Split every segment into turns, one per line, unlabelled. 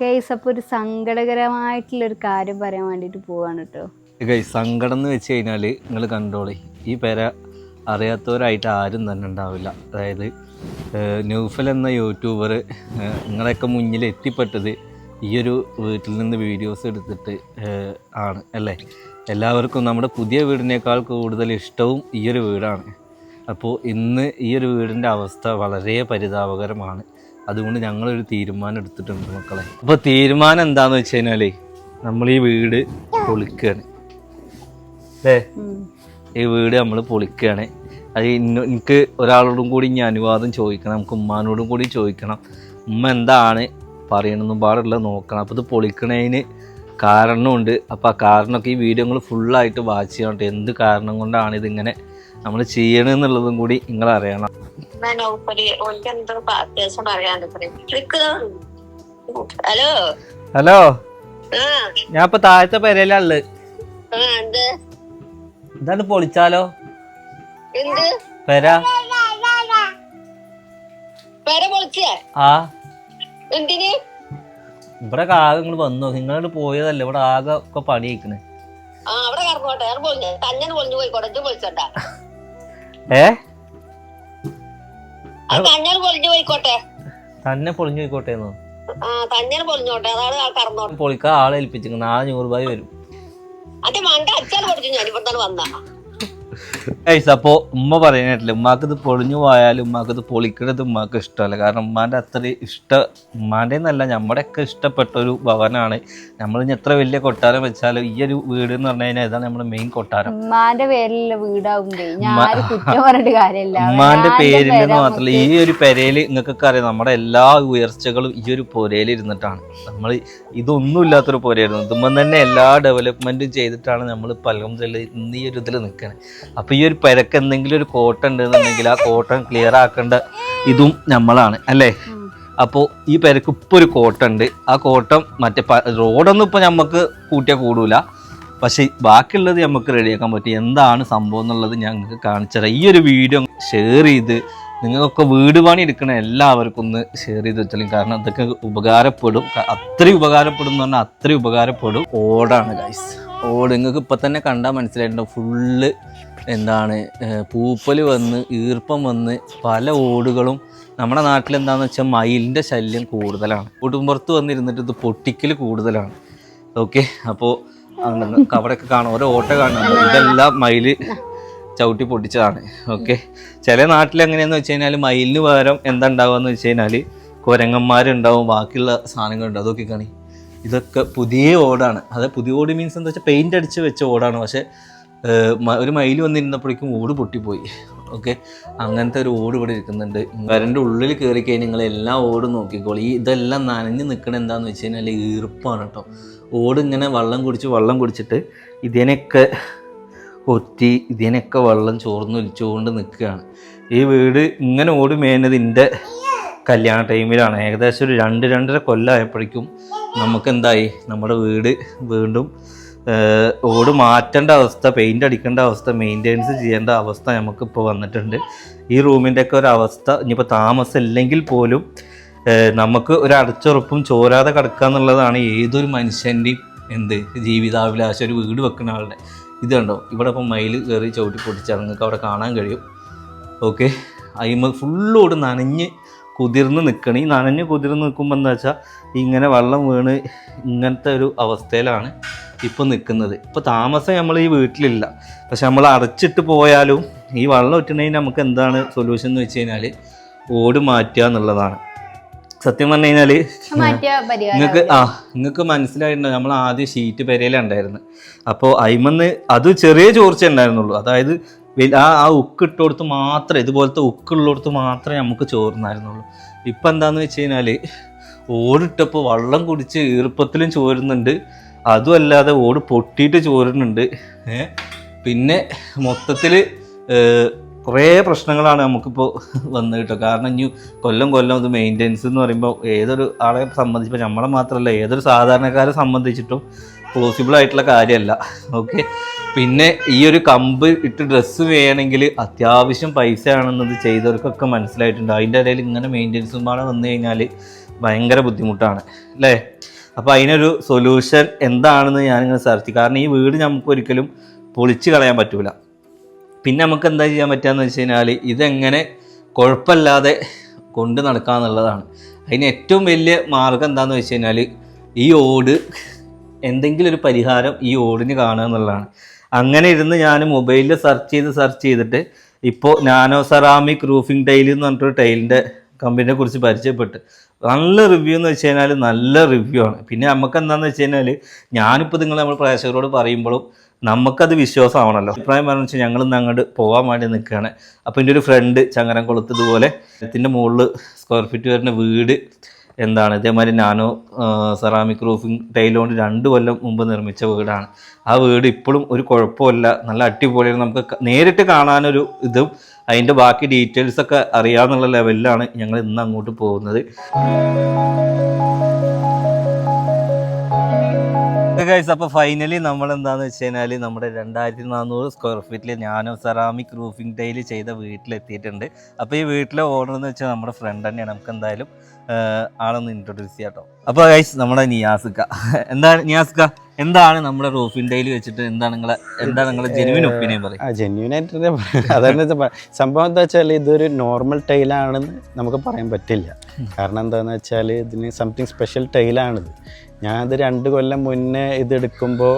Case അപ്പോൾ ഒരു സങ്കടകരമായിട്ടുള്ളൊരു കാര്യം പറയാൻ വേണ്ടിട്ട് പോവാണ് കേട്ടോ
ഗൈസ് സങ്കടം എന്ന് വെച്ച് കഴിഞ്ഞാൽ നിങ്ങൾ കണ്ടോളി. ഈ പേര അറിയാത്തവരായിട്ട് ആരും തന്നെ ഉണ്ടാവില്ല. അതായത് ന്യൂഫൽ എന്ന യൂട്യൂബർ നിങ്ങളെയൊക്കെ മുന്നിൽ എത്തിപ്പെട്ടത് ഈ ഒരു വീട്ടിൽ നിന്ന് വീഡിയോസ് എടുത്തിട്ട് ആണ് അല്ലേ? എല്ലാവർക്കും നമ്മുടെ പുതിയ വീടിനേക്കാൾ കൂടുതൽ ഇഷ്ടവും ഈയൊരു വീടാണ്. അപ്പോൾ ഇന്ന് ഈ ഒരു വീടിന്റെ അവസ്ഥ വളരെ പരിതാപകരമാണ്. അതുകൊണ്ട് ഞങ്ങളൊരു തീരുമാനം എടുത്തിട്ടുണ്ട് മക്കളെ. അപ്പോൾ തീരുമാനം എന്താന്ന് വെച്ച് കഴിഞ്ഞാൽ നമ്മൾ ഈ വീട് പൊളിക്കുകയാണ് അല്ലേ? ഈ വീട് നമ്മൾ പൊളിക്കുകയാണ് അത് എനിക്ക് ഒരാളോടും കൂടി ഇനി അനുവാദം ചോദിക്കണം നമുക്ക് ഉമ്മാനോടും കൂടി ചോദിക്കണം. ഉമ്മ എന്താണ് പറയണമെന്നും പാടുള്ള നോക്കണം. അപ്പോൾ ഇത് പൊളിക്കണതിന് കാരണമുണ്ട്. അപ്പോൾ ആ കാരണമൊക്കെ ഈ വീഡിയോ നിങ്ങൾ ഫുള്ളായിട്ട് വാച്ച് ചെയ്യണം എന്ത് കാരണം കൊണ്ടാണ് ഇതിങ്ങനെ നമ്മൾ ചെയ്യണമെന്നുള്ളതും കൂടി നിങ്ങൾ അറിയണം
ഹലോ.
ഹലോ. ഞാൻ ഇപ്പൊ താഴത്തെ പെരയിലുള്ളത് ഇതാണ് പൊളിച്ചാലോ? പെര. ആ. ഇവിടെ ആകെ നിങ്ങൾ വന്നു. നിങ്ങളോട് പോയതല്ലേ? ഇവിടെ ആകെ ഒക്കെ പണി കഴിക്കണേ
ആ അവിടെ കറങ്ങോട്ടെ. പൊളിഞ്ഞു തന്നെ പൊളിഞ്ഞു പോയിക്കോട്ടെ. ഇത് പൊളിച്ചോട്ടാ.
ഏ?
തന്നെ പൊളിഞ്ഞു പോയിക്കോട്ടെ കറന്നോട്ടെ.
ആളെ ഏൽപ്പിച്ചിരിക്കുന്നു നാളെ നൂറ് രൂപ വരും.
അത് മണ്ട അച്ഛൻ കൊടുത്തു ഞാൻ ഇവിടെ തന്നെ വന്നാ.
അപ്പോൾ ഉമ്മ പറയാനായിട്ടില്ല ഉമ്മാക്ക് ഇത് പൊളിഞ്ഞു പോയാലും ഉമ്മാക്ക് ഇത് പൊളിക്കണത് ഉമ്മാക്ക് ഇഷ്ടമല്ല. കാരണം ഉമ്മാന്റെ അത്ര ഇഷ്ട ഉമ്മാന്റെ എന്നല്ല നമ്മുടെയൊക്കെ ഇഷ്ടപ്പെട്ട ഒരു ഭവനാണ്. നമ്മൾ ഇനി എത്ര വലിയ കൊട്ടാരം വെച്ചാലും ഈ ഒരു വീട് എന്ന് പറഞ്ഞു കഴിഞ്ഞാൽ ഇതാണ് നമ്മുടെ മെയിൻ കൊട്ടാരം.
ഉമ്മാന്റെ പേരിലുള്ള വീടാകുമ്പേ
ഉമ്മാന്റെ പേരിൽ
പേരാ
മാത്രമല്ല ഈ ഒരു പെരയിൽ നിങ്ങൾക്കൊക്കെ അറിയാം നമ്മുടെ എല്ലാ ഉയർച്ചകളും ഈ ഒരു പുരയിൽ ഇരുന്നിട്ടാണ്. നമ്മൾ ഇതൊന്നും ഇല്ലാത്തൊരു പുരയായിരുന്നു. ഇതുമ്പോൾ തന്നെ എല്ലാ ഡെവലപ്മെന്റും ചെയ്തിട്ടാണ് നമ്മൾ പലതും ഇന്ന് ഈ ഒരു ഇതിൽ നിൽക്കുന്നത് അപ്പോൾ ഈ ഒരു പെരക്ക് എന്തെങ്കിലും ഒരു കോട്ട ഉണ്ടെന്നുണ്ടെങ്കിൽ ആ കോട്ടൺ ക്ലിയർ ആക്കേണ്ട ഇതും നമ്മളാണ് അല്ലേ. അപ്പോൾ ഈ പെരക്ക് ഇപ്പോൾ ഒരു കോട്ടുണ്ട് ആ കോട്ടം മറ്റേ റോഡൊന്നും ഇപ്പോൾ നമുക്ക് കൂട്ടിയാൽ കൂടൂല. പക്ഷേ ബാക്കിയുള്ളത് നമുക്ക് റെഡിയാക്കാൻ പറ്റും. എന്താണ് സംഭവം എന്നുള്ളത് ഞാൻ നിങ്ങൾക്ക് കാണിച്ചു തരാം. ഈ ഒരു വീഡിയോ ഷെയർ ചെയ്ത് നിങ്ങൾക്കൊക്കെ വീട് പണി എടുക്കണ എല്ലാവർക്കും ഒന്ന് ഷെയർ ചെയ്ത് വെച്ചാലും കാരണം അതൊക്കെ ഉപകാരപ്പെടും. അത്രയും ഉപകാരപ്പെടും എന്ന് പറഞ്ഞാൽ അത്രയും ഉപകാരപ്പെടും. ഓടാണ് ഗൈസ് ഓട്. നിങ്ങൾക്ക് ഇപ്പം തന്നെ കണ്ടാൽ മനസ്സിലായിട്ടുണ്ടോ ഫുള്ള് എന്താണ് പൂപ്പൽ വന്ന് ഈർപ്പം വന്ന് പല ഓടുകളും നമ്മുടെ നാട്ടിൽ എന്താണെന്ന് വെച്ചാൽ മയിലിന്റെ ശല്യം കൂടുതലാണ്. കുടുംബത്ത് വന്നിരുന്നിട്ട് ഇത് പൊട്ടിക്കൽ കൂടുതലാണ്. ഓക്കെ അപ്പോൾ അവിടെയൊക്കെ കാണാം ഓരോ ഓട്ട കാണുന്നുണ്ട് ഇതെല്ലാം മയിൽ ചവിട്ടി പൊട്ടിച്ചതാണ്. ഓക്കെ ചില നാട്ടിൽ എങ്ങനെയാന്ന് വെച്ച് കഴിഞ്ഞാൽ മയിലിന് പകരം എന്താ എന്ന് വെച്ച് കഴിഞ്ഞാൽ കുരങ്ങന്മാരുണ്ടാവും ബാക്കിയുള്ള സാധനങ്ങൾ ഉണ്ടാവും അതൊക്കെ കാണി. ഇതൊക്കെ പുതിയ ഓടാണ്. അതായത് പുതിയ ഓട് മീൻസ് എന്താ വെച്ചാൽ പെയിന്റ് അടിച്ച് വെച്ച ഓടാണ്. പക്ഷെ ഒരു മയിൽ വന്നിരുന്നപ്പോഴേക്കും ഓട് പൊട്ടിപ്പോയി. ഓക്കെ? അങ്ങനത്തെ ഒരു ഓട് ഇവിടെ ഇരിക്കുന്നുണ്ട്. വരന്റെ ഉള്ളിൽ കയറി കഴിഞ്ഞാൽ നിങ്ങൾ എല്ലാ ഓടും നോക്കിക്കോളൂ. ഈ ഇതെല്ലാം നനഞ്ഞ് നിൽക്കണ എന്താണെന്ന് വെച്ച് കഴിഞ്ഞാൽ ഈർപ്പാണ് കേട്ടോ ഓട് ഇങ്ങനെ വെള്ളം കുടിച്ച് വെള്ളം കുടിച്ചിട്ട് ഇതിനൊക്കെ ഒറ്റി ഇതിനൊക്കെ വെള്ളം ചോർന്ന് ഒലിച്ചുകൊണ്ട് നിൽക്കുകയാണ്. ഈ വീട് ഇങ്ങനെ ഓട് മേയുന്നത് എന്റെ കല്യാണ ടൈമിലാണ്. ഏകദേശം ഒരു രണ്ട് രണ്ടര കൊല്ലമായപ്പോഴേക്കും നമുക്കെന്തായി? നമ്മുടെ വീട് വീണ്ടും ഓട് മാറ്റേണ്ട അവസ്ഥ പെയിന്റ് അടിക്കേണ്ട അവസ്ഥ മെയിന്റെനൻസ് ചെയ്യേണ്ട അവസ്ഥ നമുക്കിപ്പോൾ വന്നിട്ടുണ്ട്. ഈ റൂമിന്റെയൊക്കെ ഒരു അവസ്ഥ ഇനിയിപ്പോൾ താമസം ഇല്ലെങ്കിൽ പോലും നമുക്ക് ഒരു അടച്ചുറപ്പും ചോരാതെ കിടക്കുക എന്നുള്ളതാണ് ഏതൊരു മനുഷ്യന്റെയും എന്ത്? ജീവിതാഭിലാഷം ഒരു വീട് വെക്കുന്ന ആളുടെ. ഇത് കണ്ടോ? ഇവിടെ ഇപ്പം മയിൽ കയറി ചവിട്ടി പൊട്ടിച്ചാൽ നിങ്ങൾക്ക് അവിടെ കാണാൻ കഴിയും. ഓക്കെ അയിമ ഫുള്ളോട് നനഞ്ഞ് കുതിർന്ന് നിൽക്കണം ഈ നനഞ്ഞ് കുതിർന്ന് നിൽക്കുമ്പോൾ എന്താ വെച്ചാൽ ഇങ്ങനെ വെള്ളം വീണ് ഇങ്ങനത്തെ ഒരു അവസ്ഥയിലാണ് ഇപ്പോൾ നിൽക്കുന്നത് ഇപ്പോൾ താമസം നമ്മൾ ഈ വീട്ടിലില്ല. പക്ഷെ നമ്മൾ അടച്ചിട്ട് പോയാലും ഈ വെള്ളം ഒറ്റണതിന് നമുക്ക് എന്താണ് സൊല്യൂഷൻ എന്ന് വെച്ച് കഴിഞ്ഞാൽ ഓട് മാറ്റുക എന്നുള്ളതാണ്. സത്യം പറഞ്ഞു കഴിഞ്ഞാൽ നിങ്ങൾക്ക് ആ നിങ്ങൾക്ക് മനസ്സിലായിട്ടുണ്ടോ? നമ്മൾ ആദ്യം ഷീറ്റ് പെരയിലുണ്ടായിരുന്നു അപ്പോൾ അയിമന്ന് അത് ചെറിയ ചോർച്ച ഉണ്ടായിരുന്നുള്ളൂ. അതായത് ആ ആ ഉക്ക് ഇട്ടോടത്ത് മാത്രമേ ഇതുപോലത്തെ ഉക്കുള്ളിടത്ത് മാത്രമേ നമുക്ക് ചോർന്നായിരുന്നുള്ളൂ ഇപ്പം എന്താന്ന് വെച്ച് കഴിഞ്ഞാൽ ഓടിട്ടപ്പോൾ വള്ളം കുടിച്ച് ഈർപ്പത്തിലും ചോരുന്നുണ്ട്. അതുമല്ലാതെ ഓട് പൊട്ടിയിട്ട് ചോരുന്നുണ്ട്. പിന്നെ മൊത്തത്തിൽ കുറേ പ്രശ്നങ്ങളാണ് നമുക്കിപ്പോൾ വന്നത് കേട്ടോ. കാരണം ഇനി കൊല്ലം കൊല്ലം ഇത് മെയിന്റെനൻസ് എന്ന് പറയുമ്പോൾ ഏതൊരു ആളെ സംബന്ധിച്ചിപ്പോൾ നമ്മളെ മാത്രമല്ല ഏതൊരു സാധാരണക്കാരെ സംബന്ധിച്ചിട്ടും പോസിബിൾ ആയിട്ടുള്ള കാര്യമല്ല. ഓക്കെ പിന്നെ ഈ ഒരു കമ്പ് ഇട്ട് ഡ്രസ്സ് വേണമെങ്കിൽ അത്യാവശ്യം പൈസ ആണെന്നത് ചെയ്തവർക്കൊക്കെ മനസ്സിലായിട്ടുണ്ട്. അതിന്റെ ഇടയിൽ ഇങ്ങനെ മെയിന്റെനൻസും പാടെ വന്നു കഴിഞ്ഞാൽ ഭയങ്കര ബുദ്ധിമുട്ടാണ് അല്ലേ? അപ്പോൾ അതിനൊരു സൊല്യൂഷൻ എന്താണെന്ന് ഞാനിങ്ങനെ സെർച്ച് കാരണം ഈ വീട് നമുക്ക് ഒരിക്കലും പൊളിച്ച് കളയാൻ പറ്റൂല. പിന്നെ നമുക്ക് എന്താ ചെയ്യാൻ പറ്റുകയെന്ന് വെച്ച് കഴിഞ്ഞാൽ ഇതെങ്ങനെ കുഴപ്പമില്ലാതെ കൊണ്ട് നടക്കാന്നുള്ളതാണ് അതിന് ഏറ്റവും വലിയ മാർഗം എന്താണെന്ന് വെച്ച് കഴിഞ്ഞാൽ ഈ ഓട് എന്തെങ്കിലും ഒരു പരിഹാരം ഈ ഓടിന് കാണുക എന്നുള്ളതാണ്. അങ്ങനെ ഇരുന്ന് ഞാൻ മൊബൈലിൽ സെർച്ച് ചെയ്ത് സെർച്ച് ചെയ്തിട്ട് ഇപ്പോൾ നാനോ സെറാമിക് റൂഫിംഗ് ടൈൽ എന്ന് പറഞ്ഞിട്ടൊരു ടൈലിന്റെ കമ്പനിയെ കുറിച്ച് പരിചയപ്പെട്ട്. നല്ല റിവ്യൂ എന്ന് വെച്ച് കഴിഞ്ഞാൽ നല്ല റിവ്യൂ ആണ്. പിന്നെ നമുക്ക് എന്താണെന്ന് വെച്ച് കഴിഞ്ഞാൽ ഞാനിപ്പോൾ നിങ്ങൾ നമ്മൾ പ്രേക്ഷകരോട് പറയുമ്പോഴും നമുക്കത് വിശ്വാസമാണല്ലോ. അഭിപ്രായം പറഞ്ഞു വെച്ചാൽ ഞങ്ങൾ ഇന്ന് അങ്ങോട്ട് പോകാൻ വേണ്ടി നിൽക്കുകയാണ് അപ്പോൾ എന്റെ ഒരു ഫ്രണ്ട് ചങ്ങരം കൊളുത്തതുപോലെ ഇതിന്റെ മുകളിൽ സ്ക്വയർ ഫീറ്റ് വരുന്ന വീട് എന്താണ്? ഇതേമാതിരി നാനോ സെറാമിക് റൂഫിംഗ് ടൈൽ കൊണ്ട് രണ്ട് കൊല്ലം മുമ്പ് നിർമ്മിച്ച വീടാണ്. ആ വീട് ഇപ്പോഴും ഒരു കുഴപ്പമില്ല നല്ല അടിപൊളിയാണ്. നമുക്ക് നേരിട്ട് കാണാനൊരു ഇതും അതിന്റെ ബാക്കി ഡീറ്റെയിൽസൊക്കെ അറിയാമെന്നുള്ള ലെവലിലാണ് ഞങ്ങൾ ഇന്ന് അങ്ങോട്ട് പോകുന്നത്. ഗൈസ് അപ്പോൾ ഫൈനലി നമ്മൾ എന്താണെന്ന് വെച്ച് കഴിഞ്ഞാൽ നമ്മുടെ രണ്ടായിരത്തി നാനൂറ് സ്ക്വയർ ഫീറ്റിൽ ഞാനോ സെറാമിക് റൂഫിംഗ് ടൈൽ ചെയ്ത വീട്ടിലെത്തിയിട്ടുണ്ട്. അപ്പോൾ ഈ വീട്ടിലെ ഓണർ എന്ന് വെച്ചാൽ നമ്മുടെ ഫ്രണ്ട് തന്നെയാണ്. നമുക്ക് എന്തായാലും ആളൊന്ന് ഇൻട്രൊഡ്യൂസ് ചെയ്യാം കേട്ടോ അപ്പോൾ ഗൈസ് നമ്മുടെ നിയാസിക്ക. എന്താണ് നിയാസിക്ക? എന്താണ് നമ്മുടെ റൂഫിംഗ് ടൈൽ വെച്ചിട്ട് എന്താണ് നിങ്ങളെ എന്താണ് നിങ്ങളെ ജെനുവിൻ ഒപ്പീനിയൻ പറയും?
ജെന്യൂൻ ആയിട്ട് അതാണ് സംഭവം എന്താ വെച്ചാൽ ഇതൊരു നോർമൽ ടൈലാണെന്ന് നമുക്ക് പറയാൻ പറ്റില്ല. കാരണം എന്താണെന്ന് വെച്ചാൽ ഇതിന് സംതിങ് സ്പെഷ്യൽ ടൈലാണിത് ഞാനത് രണ്ട് കൊല്ലം മുന്നേ ഇതെടുക്കുമ്പോൾ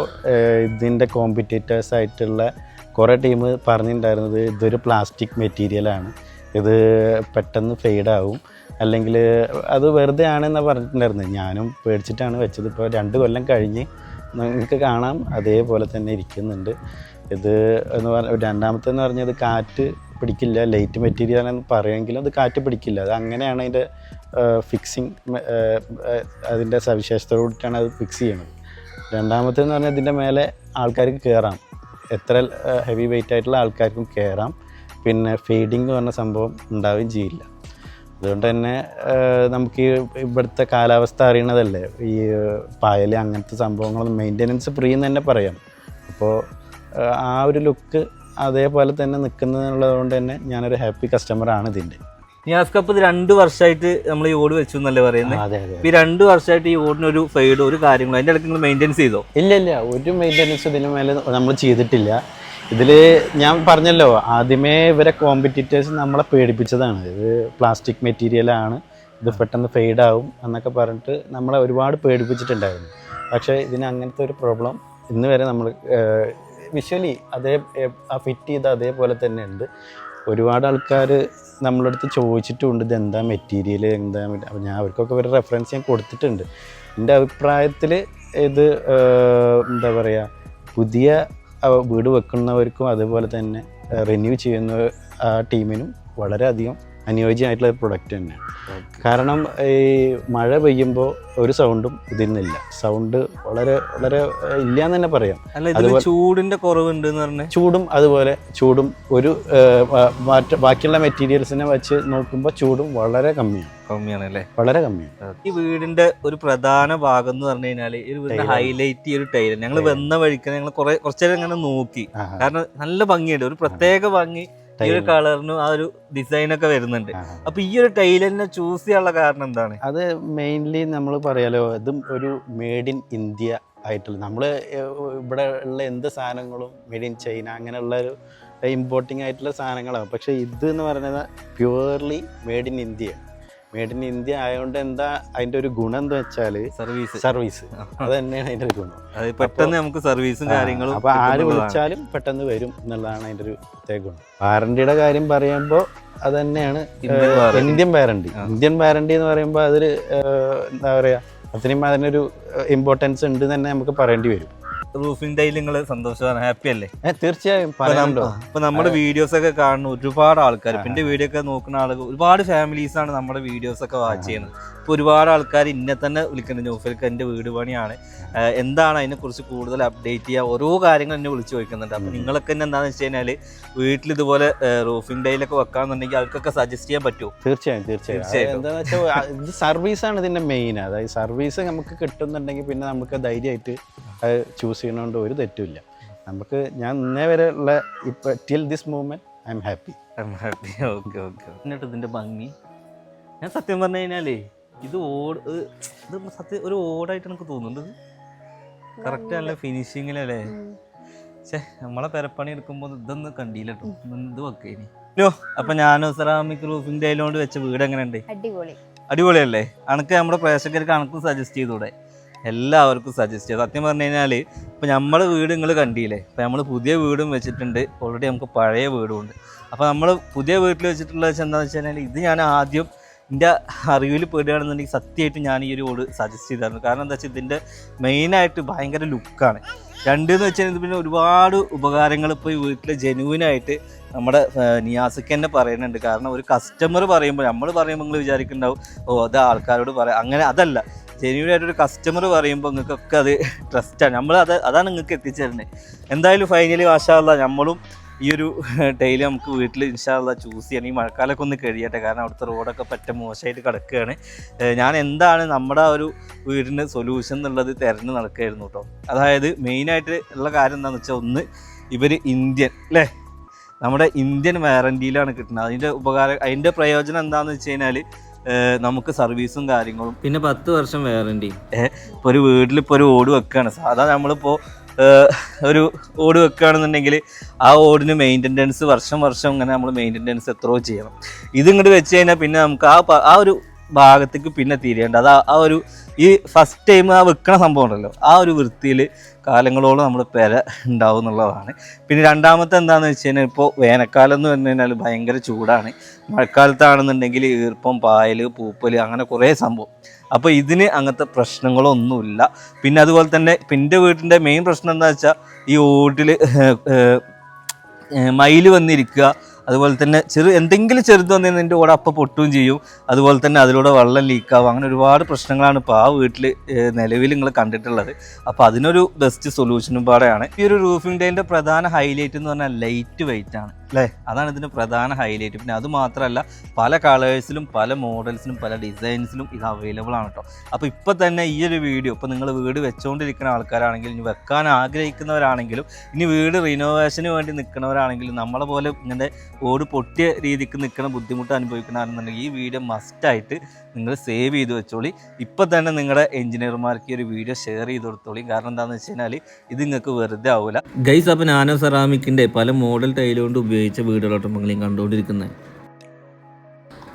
ഇതിന്റെ കോമ്പറ്റേറ്റേഴ്സ് ആയിട്ടുള്ള കുറേ ടീം പറഞ്ഞിട്ടുണ്ടായിരുന്നത് ഇതൊരു പ്ലാസ്റ്റിക് മെറ്റീരിയലാണ് ഇത് പെട്ടെന്ന് ഫെയ്ഡാവും അല്ലെങ്കിൽ അത് വെറുതെ ആണെന്നാണ് പറഞ്ഞിട്ടുണ്ടായിരുന്നത്. ഞാനും പേടിച്ചിട്ടാണ് വെച്ചത്. ഇപ്പോൾ രണ്ട് കൊല്ലം കഴിഞ്ഞ് നിങ്ങൾക്ക് കാണാം. അതേപോലെ തന്നെ ഇരിക്കുന്നുണ്ട്. ഇത് എന്ന് പറഞ്ഞ രണ്ടാമത്തെ എന്ന് പറഞ്ഞത് കാറ്റ് പിടിക്കില്ല ലൈറ്റ് മെറ്റീരിയൽ എന്ന് പറയുമെങ്കിലും അത് കാറ്റ് പിടിക്കില്ല. അത് അങ്ങനെയാണ് അതിന്റെ ഫിക്സിങ് അതിന്റെ സവിശേഷതയോടിട്ടാണ് അത് ഫിക്സ് ചെയ്യുന്നത്. രണ്ടാമത്തേന്ന് പറഞ്ഞാൽ ഇതിന്റെ മേലെ ആൾക്കാർക്ക് കയറാം എത്ര ഹെവി വെയിറ്റ് ആയിട്ടുള്ള ആൾക്കാർക്കും കയറാം പിന്നെ ഫീഡിങ് എന്ന് പറഞ്ഞ സംഭവം ഉണ്ടാവുകയും ചെയ്യില്ല. അതുകൊണ്ട് തന്നെ നമുക്ക് ഇവിടുത്തെ കാലാവസ്ഥ അറിയണതല്ലേ? ഈ പായൽ അങ്ങനത്തെ സംഭവങ്ങളൊന്നും മെയിന്റനൻസ് ഫ്രീ എന്ന് തന്നെ പറയാം. അപ്പോൾ ആ ഒരു ലുക്ക് അതേപോലെ തന്നെ നിൽക്കുന്നതിനുള്ളതുകൊണ്ട് തന്നെ ഞാനൊരു ഹാപ്പി കസ്റ്റമറാണ് ഇതിന്റെ.
ഗ്യാസ് കപ്പ് ഇത് രണ്ട് വർഷമായിട്ട് നമ്മൾ ഈ ഓട് വെച്ചു എന്നല്ലേ പറയുന്നത്
അതെ അതെ
ഈ രണ്ട് വർഷമായിട്ട് ഈ ഓടിന് ഒരു ഫെയ്ഡ് ഒരു കാര്യങ്ങളോ അതിന്റെ ഇടയ്ക്ക് നിങ്ങൾ മെയിന്റെയിൻസ് ചെയ്തോ?
ഇല്ല ഇല്ല. ഒരു മെയിന്റെനൻസ് ഇതിന് മേലെ നമ്മൾ ചെയ്തിട്ടില്ല. ഇതിൽ ഞാൻ പറഞ്ഞല്ലോ ആദ്യമേ ഇവരെ കോമ്പറ്റീറ്റേഴ്സ് നമ്മളെ പേടിപ്പിച്ചതാണ്. ഇത് പ്ലാസ്റ്റിക് മെറ്റീരിയലാണ് ഇത് പെട്ടെന്ന് ഫെയ്ഡാവും എന്നൊക്കെ പറഞ്ഞിട്ട് നമ്മളെ ഒരുപാട് പേടിപ്പിച്ചിട്ടുണ്ടായിരുന്നു. പക്ഷേ ഇതിന് അങ്ങനത്തെ ഒരു പ്രോബ്ലം ഇന്ന് വരെ നമ്മൾ വിഷ്വലി അതേ ആ ഫിറ്റ് ചെയ്ത് അതേപോലെ തന്നെ ഉണ്ട്. ഒരുപാട് ആൾക്കാർ നമ്മളെ അടുത്ത് ചോദിച്ചിട്ടുണ്ട് ഇത് എന്താ മെറ്റീരിയൽ എന്താ അപ്പം ഞാൻ അവർക്കൊക്കെ ഒരു റെഫറൻസ് ഞാൻ കൊടുത്തിട്ടുണ്ട്. എന്റെ അഭിപ്രായത്തിൽ ഇത് എന്താ പറയുക പുതിയ വീട് വെക്കുന്നവർക്കും അതുപോലെ തന്നെ റിന്യൂ ചെയ്യുന്ന ആ ടീമിനും വളരെയധികം അനുയോജ്യമായിട്ടുള്ള ഒരു പ്രൊഡക്റ്റ് തന്നെയാണ്. കാരണം ഈ മഴ പെയ്യുമ്പോൾ ഒരു സൗണ്ടും ഇതിന്നില്ല സൗണ്ട് വളരെ വളരെ ഇല്ല എന്ന് തന്നെ പറയാം.
ചൂടിന്റെ കുറവുണ്ട്
ചൂടും അതുപോലെ ചൂടും ഒരു ബാക്കിയുള്ള മെറ്റീരിയൽസിനെ വെച്ച് നോക്കുമ്പോൾ ചൂടും വളരെ കമ്മിയാണ്.
കമ്മിയാണ് അല്ലേ
വളരെ കമ്മിയാണ്.
ഈ വീടിന്റെ ഒരു പ്രധാന ഭാഗം എന്ന് പറഞ്ഞു കഴിഞ്ഞാൽ ഈ വീടിന്റെ ഹൈലൈറ്റ് ഈ ഒരു ടൈൽ ഞങ്ങൾ. വന്ന വഴിക്ക് ഞങ്ങൾ കുറെ കുറച്ചേരം ഇങ്ങനെ നോക്കി. കാരണം നല്ല ഭംഗിയുണ്ട്. ഒരു പ്രത്യേക ഭംഗി. ഈ ഒരു കളറിനും ആ ഒരു ഡിസൈൻ ഒക്കെ വരുന്നുണ്ട്. അപ്പൊ ഈ ഒരു ടൈലറിനെ ചൂസ് ചെയ്യാനുള്ള കാരണം എന്താണ്?
അത് മെയിൻലി നമ്മൾ പറയാലോ ഇതും ഒരു മെയ്ഡ് ഇൻ ഇന്ത്യ ആയിട്ടുള്ള നമ്മൾ ഇവിടെ ഉള്ള എന്ത് സാധനങ്ങളും മെയ്ഡ് ഇൻ ചൈന അങ്ങനെയുള്ള ഒരു ഇമ്പോർട്ടിങ് ആയിട്ടുള്ള സാധനങ്ങളാണ്. പക്ഷേ ഇത് എന്ന് പറയുന്നത് purely made in India made in India ആയതുകൊണ്ട് എന്താ അതിന്റെ ഒരു ഗുണം എന്താ വെച്ചാൽ
സർവീസ്
സർവീസ് അത് തന്നെയാണ് അതിന്റെ ഒരു ഗുണം.
പെട്ടെന്ന് നമുക്ക് സർവീസും കാര്യങ്ങളും
അപ്പൊ ആര് വിളിച്ചാലും പെട്ടെന്ന് വരും എന്നുള്ളതാണ് അതിന്റെ ഒരു പ്രത്യേക ഗുണം. വാറണ്ടിയുടെ കാര്യം പറയുമ്പോൾ അത് തന്നെയാണ്
ഇന്ത്യൻ
വാറണ്ടി. ഇന്ത്യൻ വാറണ്ടി എന്ന് പറയുമ്പോൾ അതൊരു എന്താ പറയാ അതിനും അതിനൊരു ഇമ്പോർട്ടൻസ് ഉണ്ട് തന്നെ നമുക്ക് പറയേണ്ടി വരും.
റൂഫിംഗ് ടൈൽ നിങ്ങൾ സന്തോഷമാണ് ഹാപ്പി അല്ലേ?
തീർച്ചയായും.
ഇപ്പൊ നമ്മുടെ വീഡിയോസ് ഒക്കെ കാണുന്ന ഒരുപാട് ആൾക്കാർ എന്റെ വീഡിയോ ഒക്കെ നോക്കുന്ന ആളുകൾ ഒരുപാട് ഫാമിലീസ് ആണ് നമ്മുടെ വീഡിയോസ് ഒക്കെ വാച്ച് ചെയ്യുന്നത്. ഇപ്പൊ ഒരുപാട് ആൾക്കാർ ഇന്നെ തന്നെ വിളിക്കുന്നുണ്ട്. ജോഫിൽക്ക് എന്റെ വീട് പണിയാണ്. എന്താണ് അതിനെ കുറിച്ച് കൂടുതൽ അപ്ഡേറ്റ് ചെയ്യുക ഓരോ കാര്യങ്ങൾ എന്നെ വിളിച്ച് ചോദിക്കുന്നുണ്ട്. അപ്പൊ. നിങ്ങളൊക്കെ തന്നെ എന്താണെന്ന് വെച്ച് കഴിഞ്ഞാൽ വീട്ടിൽ ഇതുപോലെ റൂഫിംഗ് ടൈലൊക്കെ വെക്കാന്നുണ്ടെങ്കിൽ അവർക്കൊക്കെ സജസ്റ്റ് ചെയ്യാൻ പറ്റുമോ
തീർച്ചയായും തീർച്ചയായും.
സർവീസ്
ആണ് വെച്ചാൽ സർവീസാണ് ഇതിന്റെ മെയിൻ അതായത് സർവീസ് നമുക്ക് കിട്ടുന്നുണ്ടെങ്കിൽ പിന്നെ നമുക്ക് ധൈര്യമായിട്ട് ചൂസ് ചെയ്യണോണ്ട് ഒരു തെറ്റുമില്ല നമുക്ക് ഞാൻ ഇന്നേ വരെ ഉള്ള ഇപ്പൊ till this movement I am happy
happy okay okay എന്നിട്ട് ഇതിന്റെ ഭംഗി? ഞാൻ സത്യം പറഞ്ഞു കഴിഞ്ഞാലേ ഇത് ഓട് ഇത് സത്യം ഒരു ഓടായിട്ട് എനിക്ക് തോന്നുന്നുണ്ട് കറക്റ്റ് അല്ല ഫിനിഷിങ്ങിലല്ലേ ഛേ നമ്മളെ പെരപ്പണി എടുക്കുമ്പോൾ ഇതൊന്നും കണ്ടില്ല കേട്ടോ ഇത് വെക്കേ ഇനി ലോ അപ്പൊ ഞാനോ സെറാമിക് റൂഫിന്റെ അതിലോണ്ട് വെച്ച വീട് എങ്ങനെയുണ്ട്
അടിപൊളി.
അടിപൊളിയല്ലേ? അനക്ക് നമ്മുടെ പ്രേക്ഷകർക്ക് അനക്കും സജസ്റ്റ് ചെയ്തൂടെ? എല്ലാവർക്കും സജസ്റ്റ് ചെയ്യുക സത്യം പറഞ്ഞു കഴിഞ്ഞാൽ ഇപ്പം നമ്മൾ വീട് നിങ്ങൾ കണ്ടില്ലേ? ഇപ്പം നമ്മൾ പുതിയ വീടും വെച്ചിട്ടുണ്ട്. ഓൾറെഡി നമുക്ക് പഴയ വീടും ഉണ്ട് അപ്പോൾ നമ്മൾ പുതിയ വീട്ടിൽ വെച്ചിട്ടുള്ള എന്താണെന്ന് വെച്ച് കഴിഞ്ഞാൽ ഇത് ഞാൻ ആദ്യം എന്റെ അറിവിൽ പെടുകയാണെന്നുണ്ടെങ്കിൽ സത്യമായിട്ട് ഞാൻ ഈ ഒരു ഓട് സജസ്റ്റ് ചെയ്തായിരുന്നു. കാരണം എന്താ വെച്ചാൽ ഇതിന്റെ മെയിനായിട്ട് ഭയങ്കര ലുക്കാണ് രണ്ടെന്ന് വെച്ചാൽ ഇത് പിന്നെ ഒരുപാട് ഉപകാരങ്ങൾ ഇപ്പോൾ ഈ വീട്ടിൽ ജെനുവിനായിട്ട് നമ്മുടെ നിയാസക്ക് തന്നെ പറയുന്നുണ്ട്. കാരണം ഒരു കസ്റ്റമർ പറയുമ്പോൾ നമ്മൾ പറയുമ്പോൾ നിങ്ങൾ വിചാരിക്കുന്നുണ്ടാവും ഓ അത് ആൾക്കാരോട് പറയാം. അങ്ങനെ അതല്ല. ജെന്യൂനായിട്ട് ഒരു കസ്റ്റമർ പറയുമ്പോൾ നിങ്ങൾക്കൊക്കെ അത് ട്രസ്റ്റാണ് നമ്മൾ അത് അതാണ് നിങ്ങൾക്ക് എത്തിച്ചേരുന്നത് എന്തായാലും ഫൈനലി മാഷാല്ല നമ്മളും ഈ ഒരു ഡെയിലി നമുക്ക് വീട്ടിൽ ഇൻഷാല്ല ചൂസ് ചെയ്യണം. ഈ മഴക്കാലമൊക്കെ ഒന്ന് കഴിയട്ടെ. കാരണം അവിടുത്തെ റോഡൊക്കെ പറ്റ മോശമായിട്ട് കിടക്കുകയാണ്. ഞാൻ എന്താണ് നമ്മുടെ ഒരു വീടിന് സൊല്യൂഷൻ എന്നുള്ളത് തിരഞ്ഞ് നടക്കുകയായിരുന്നു കേട്ടോ അതായത് മെയിനായിട്ട് ഉള്ള കാര്യം എന്താണെന്ന് വെച്ചാൽ ഒന്ന് ഇവർ ഇന്ത്യൻ അല്ലേ നമ്മുടെ ഇന്ത്യൻ വാറന്റിയിലാണ് കിട്ടുന്നത്. അതിന്റെ ഉപകാരം അതിന്റെ പ്രയോജനം എന്താണെന്ന് വെച്ച് കഴിഞ്ഞാൽ നമുക്ക് സർവീസും കാര്യങ്ങളും. പിന്നെ പത്ത് വർഷം വാറന്റി ഇപ്പോൾ ഒരു വീട്ടിൽ ഇപ്പോൾ ഒരു ഓട് വെക്കുകയാണ് സാധാ നമ്മളിപ്പോൾ ഒരു ഓട് വെക്കുകയാണെന്നുണ്ടെങ്കിൽ ആ ഓടിന് മെയിന്റനൻസ് വർഷം വർഷം ഇങ്ങനെ നമ്മൾ മെയിന്റനൻസ് എത്രയോ ചെയ്യണം. ഇതിങ്ങോട്ട് വെച്ച് കഴിഞ്ഞാൽ പിന്നെ നമുക്ക് ആ ആ ഒരു ഭാഗത്തേക്ക് പിന്നെ തിരിയേണ്ട. അത് ആ- ഒരു ഈ ഫസ്റ്റ് ടൈം ആ വെക്കണ സംഭവം ഉണ്ടല്ലോ. ആ ഒരു വൃത്തിയിൽ കാലങ്ങളോളം നമ്മൾ പെര ഉണ്ടാവും എന്നുള്ളതാണ്. പിന്നെ രണ്ടാമത്തെ എന്താണെന്ന് വെച്ച് കഴിഞ്ഞാൽ ഇപ്പോൾ വേനൽക്കാലം എന്ന് പറഞ്ഞു കഴിഞ്ഞാൽ ഭയങ്കര ചൂടാണ്. മഴക്കാലത്താണെന്നുണ്ടെങ്കിൽ ഈർപ്പം പായൽ പൂപ്പൽ അങ്ങനെ കുറേ സംഭവം. അപ്പോൾ ഇതിന് അങ്ങനത്തെ പ്രശ്നങ്ങളൊന്നുമില്ല. പിന്നെ അതുപോലെ തന്നെ പിന്നെ വീട്ടിന്റെ മെയിൻ പ്രശ്നം എന്താ വെച്ചാൽ ഈ ഓട്ടിൽ മയിൽ വന്നിരിക്കുക അതുപോലെ തന്നെ ചെറു എന്തെങ്കിലും ചെറുത് വന്നു നിന്റെ കൂടെ അപ്പം പൊട്ടുകയും ചെയ്യും. അതുപോലെ തന്നെ അതിലൂടെ വെള്ളം ലീക്കാവും അങ്ങനെ ഒരുപാട് പ്രശ്നങ്ങളാണ് ഇപ്പോൾ ആ വീട്ടിൽ നിലവിൽ നിങ്ങൾ കണ്ടിട്ടുള്ളത്. അപ്പോൾ അതിനൊരു ബെസ്റ്റ് സൊല്യൂഷനും പാടെയാണ്. ഈ ഒരു റൂഫിംഗ് ഡേന്റെ പ്രധാന ഹൈലൈറ്റ് എന്ന് പറഞ്ഞാൽ ലൈറ്റ് വെയിറ്റ് ആണ്. അല്ലേ? അതാണ് ഇതിന്റെ പ്രധാന ഹൈലൈറ്റ് പിന്നെ അത് മാത്രമല്ല പല കളേഴ്സിലും പല മോഡൽസിലും പല ഡിസൈൻസിലും ഇത് അവൈലബിൾ ആണ് കേട്ടോ. അപ്പോൾ ഇപ്പോൾ തന്നെ ഈ ഒരു വീഡിയോ ഇപ്പോൾ നിങ്ങൾ വീട് വെച്ചുകൊണ്ടിരിക്കുന്ന ആൾക്കാരാണെങ്കിലും ഇനി വെക്കാൻ ആഗ്രഹിക്കുന്നവരാണെങ്കിലും ഇനി വീട് റിനോവേഷന് വേണ്ടി നിൽക്കുന്നവരാണെങ്കിലും നമ്മളെ പോലെ ഇങ്ങനെ ഓട് പൊട്ടിയ രീതിക്ക് നിൽക്കുന്ന ബുദ്ധിമുട്ട് അനുഭവിക്കണമെന്നുണ്ടെങ്കിൽ ഈ വീഡിയോ മസ്റ്റായിട്ട് നിങ്ങൾ സേവ് ചെയ്ത് വെച്ചോളി. ഇപ്പം തന്നെ നിങ്ങളുടെ എഞ്ചിനീയർമാർക്ക് ഈ ഒരു വീഡിയോ ഷെയർ ചെയ്ത് കൊടുത്തോളി. കാരണം എന്താണെന്ന് വെച്ച് കഴിഞ്ഞാൽ ഇത് നിങ്ങൾക്ക് വെറുതെ ആവില്ല ഗൈസ് അപ്പം നാനോ സെറാമിക്കിന്റെ പല മോഡൽ ടൈൽ കൊണ്ട് ഉപയോഗിച്ച വീടുകളോട്ടും നിങ്ങളെയും കണ്ടുകൊണ്ടിരിക്കുന്നത്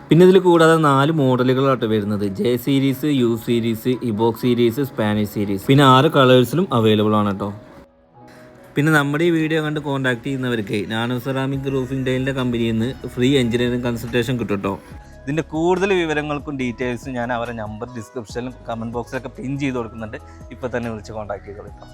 പിന്നെ ഇതിൽ കൂടാതെ നാല് മോഡലുകളായിട്ട് വരുന്നത്. J series U series ഇബോക്സ് series Spanish series പിന്നെ ആറ് കളേഴ്സിലും അവൈലബിൾ ആണ് കേട്ടോ പിന്നെ നമ്മുടെ ഈ വീഡിയോ കണ്ട് കോൺടാക്ട് ചെയ്യുന്നവർക്ക് നാനോ സെറാമിക് റൂഫിംഗ് ഡെയിലിന്റെ കമ്പനിയിൽ നിന്ന് ഫ്രീ എഞ്ചിനീയറിംഗ് കൺസൾട്ടേഷൻ കിട്ടും ഇതിന്റെ കൂടുതൽ വിവരങ്ങൾക്കും ഡീറ്റെയിൽസും ഞാൻ അവരുടെ നമ്പർ ഡിസ്ക്രിപ്ഷനിലും കമന്റ് ബോക്സിലൊക്കെ പിൻ ചെയ്ത് കൊടുക്കുന്നുണ്ട്. ഇപ്പോൾ തന്നെ വിളിച്ച് കോൺടാക്ട് ചെയ്തോളൂ കേട്ടോ